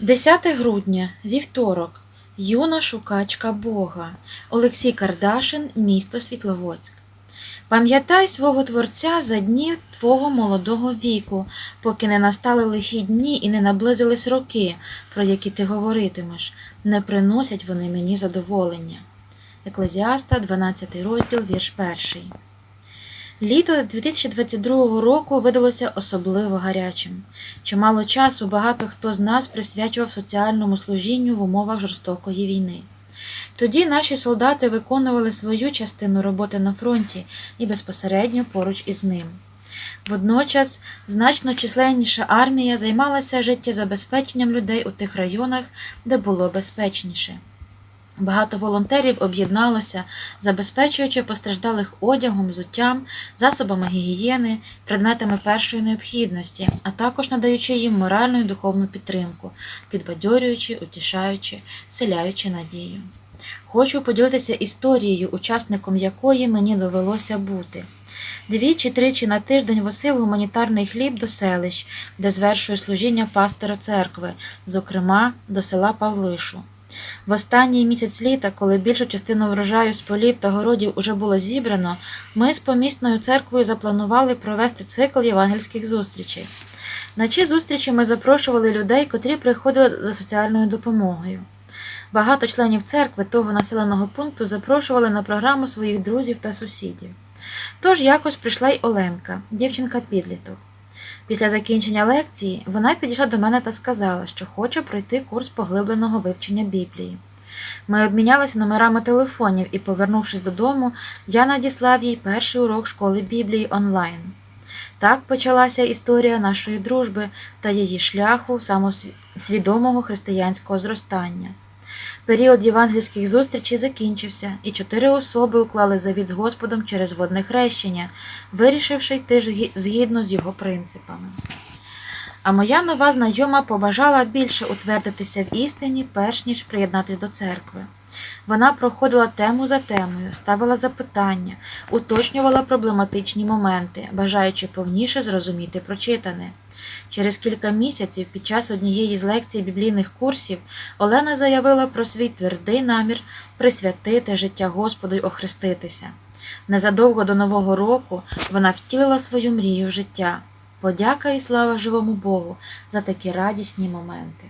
10 грудня, вівторок. Юна шукачка Бога. Олексій Кардашин, місто Світловодськ. Пам'ятай свого Творця за днів твого молодого віку, поки не настали лихі дні і не наблизились роки, про які ти говоритимеш, не приносять вони мені задоволення. Еклезіаста, 12 розділ, вірш 1. Літо 2022 року видалося особливо гарячим. Чимало часу багато хто з нас присвячував соціальному служінню в умовах жорстокої війни. Тоді наші солдати виконували свою частину роботи на фронті і безпосередньо поруч із ним. Водночас значно численніша армія займалася життєзабезпеченням людей у тих районах, де було безпечніше. Багато волонтерів об'єдналося, забезпечуючи постраждалих одягом, взуттям, засобами гігієни, предметами першої необхідності, а також надаючи їм моральну і духовну підтримку, підбадьорюючи, утішаючи, селяючи надію. Хочу поділитися історією, учасником якої мені довелося бути. Двічі-тричі на тиждень восив гуманітарний хліб до селищ, де звершує служіння пастора церкви, зокрема до села Павлишу. В останній місяць літа, коли більшу частину врожаю з полів та городів уже було зібрано, ми з помісною церквою запланували провести цикл євангельських зустрічей. На ці зустрічі ми запрошували людей, котрі приходили за соціальною допомогою. Багато членів церкви того населеного пункту запрошували на програму своїх друзів та сусідів. Тож якось прийшла й Оленка, дівчинка підліток. Після закінчення лекції вона підійшла до мене та сказала, що хоче пройти курс поглибленого вивчення Біблії. Ми обмінялися номерами телефонів і, повернувшись додому, я надіслав їй перший урок школи Біблії онлайн. Так почалася історія нашої дружби та її шляху самосвідомого християнського зростання. Період євангельських зустрічей закінчився, і чотири особи уклали завіт з Господом через водне хрещення, вирішивши йти згідно з його принципами. А моя нова знайома побажала більше утвердитися в істині, перш ніж приєднатись до церкви. Вона проходила тему за темою, ставила запитання, уточнювала проблематичні моменти, бажаючи повніше зрозуміти прочитане. Через кілька місяців під час однієї з лекцій біблійних курсів Олена заявила про свій твердий намір присвятити життя Господу й охреститися. Незадовго до Нового року вона втілила свою мрію в життя. Подяка і слава живому Богу за такі радісні моменти.